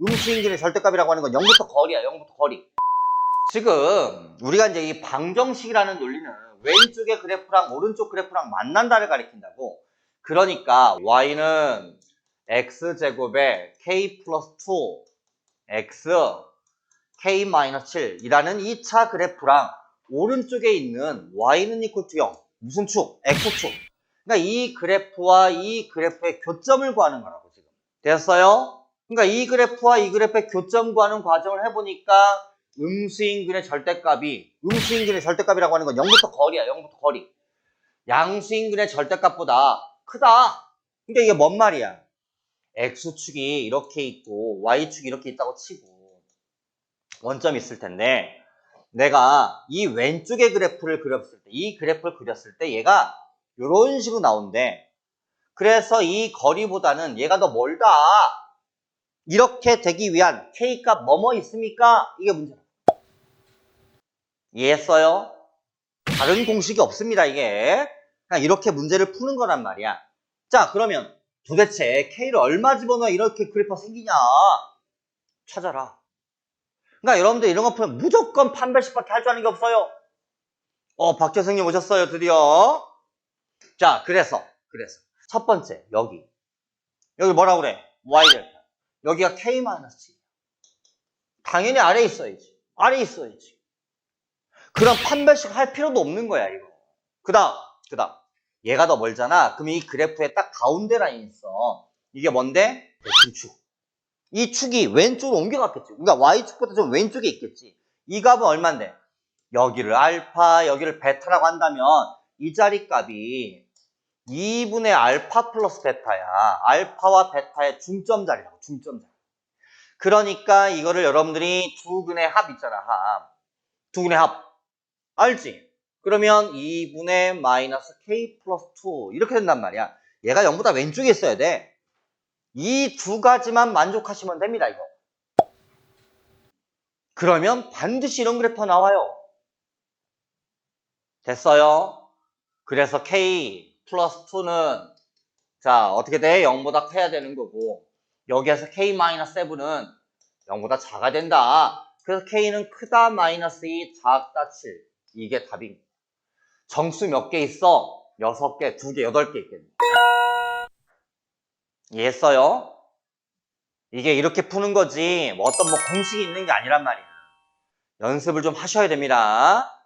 음수인근의 절대값이라고 하는 건 0부터 거리야, 0부터 거리. 지금 우리가 이제 이 방정식이라는 논리는 왼쪽의 그래프랑 오른쪽 그래프랑 만난다를 가리킨다고. 그러니까 y는 x제곱에 k 플러스 2 x k 마이너스 7이라는 2차 그래프랑 오른쪽에 있는 y는 이퀄 투 0 무슨 축? x축 그러니까 이 그래프와 이 그래프의 교점을 구하는 거라고 지금 됐어요? 그러니까 이 그래프와 이 그래프의 교점 구하는 과정을 해보니까 음수인근의 절대값이 음수인근의 절대값이라고 하는 건 0부터 거리야 0부터 거리. 양수인근의 절대값보다 크다. 그러니까 이게 뭔 말이야? x축이 이렇게 있고 y축이 이렇게 있다고 치고 원점이 있을 텐데 내가 이 왼쪽의 그래프를 그렸을 때 이 그래프를 그렸을 때 얘가 이런 식으로 나온대. 그래서 이 거리보다는 얘가 더 멀다 이렇게 되기 위한 k값 뭐뭐 있습니까? 이게 문제다. 이해했어요? 다른 공식이 없습니다 이게. 그냥 이렇게 문제를 푸는 거란 말이야. 자 그러면 도대체 k를 얼마 집어넣어야 이렇게 그래프가 생기냐? 찾아라. 그러니까 여러분들 이런 거 풀면 무조건 판별식밖에 할 줄 아는 게 없어요. 어 박재생님 오셨어요 드디어. 자 그래서 그래서. 첫 번째 여기. 여기 뭐라 그래? Y 델타 여기가 k 마이너스 당연히 아래에 있어야지. 아래에 있어야지. 그럼 판별식 할 필요도 없는 거야 이거. 그 다음 그 다음. 얘가 더 멀잖아. 그럼 이 그래프에 딱 가운데 라인이 있어. 이게 뭔데? 대칭축. 이 축이 왼쪽으로 옮겨갔겠지. 그러니까 y축보다 좀 왼쪽에 있겠지. 이 값은 얼만데? 여기를 알파 여기를 베타라고 한다면 이 자리 값이 2분의 알파 플러스 베타야. 알파와 베타의 중점 자리라고, 중점 자리. 그러니까 이거를 여러분들이 두 근의 합 있잖아, 합. 두 근의 합. 알지? 그러면 2분의 마이너스 k 플러스 2 이렇게 된단 말이야. 얘가 0보다 왼쪽에 있어야 돼. 이 두 가지만 만족하시면 됩니다, 이거. 그러면 반드시 이런 그래프가 나와요. 됐어요? 그래서 k 플러스 2는 자 어떻게 돼? 0보다 커야 되는 거고 여기에서 k-7은 0보다 작아야 된다. 그래서 k는 크다 마이너스 2 작다 7 이게 답인 정수 몇 개 있어? 6개, 2개, 8개 있겠네. 이해했어요? 이게 이렇게 푸는 거지 뭐 어떤 뭐 공식이 있는 게 아니란 말이야. 연습을 좀 하셔야 됩니다.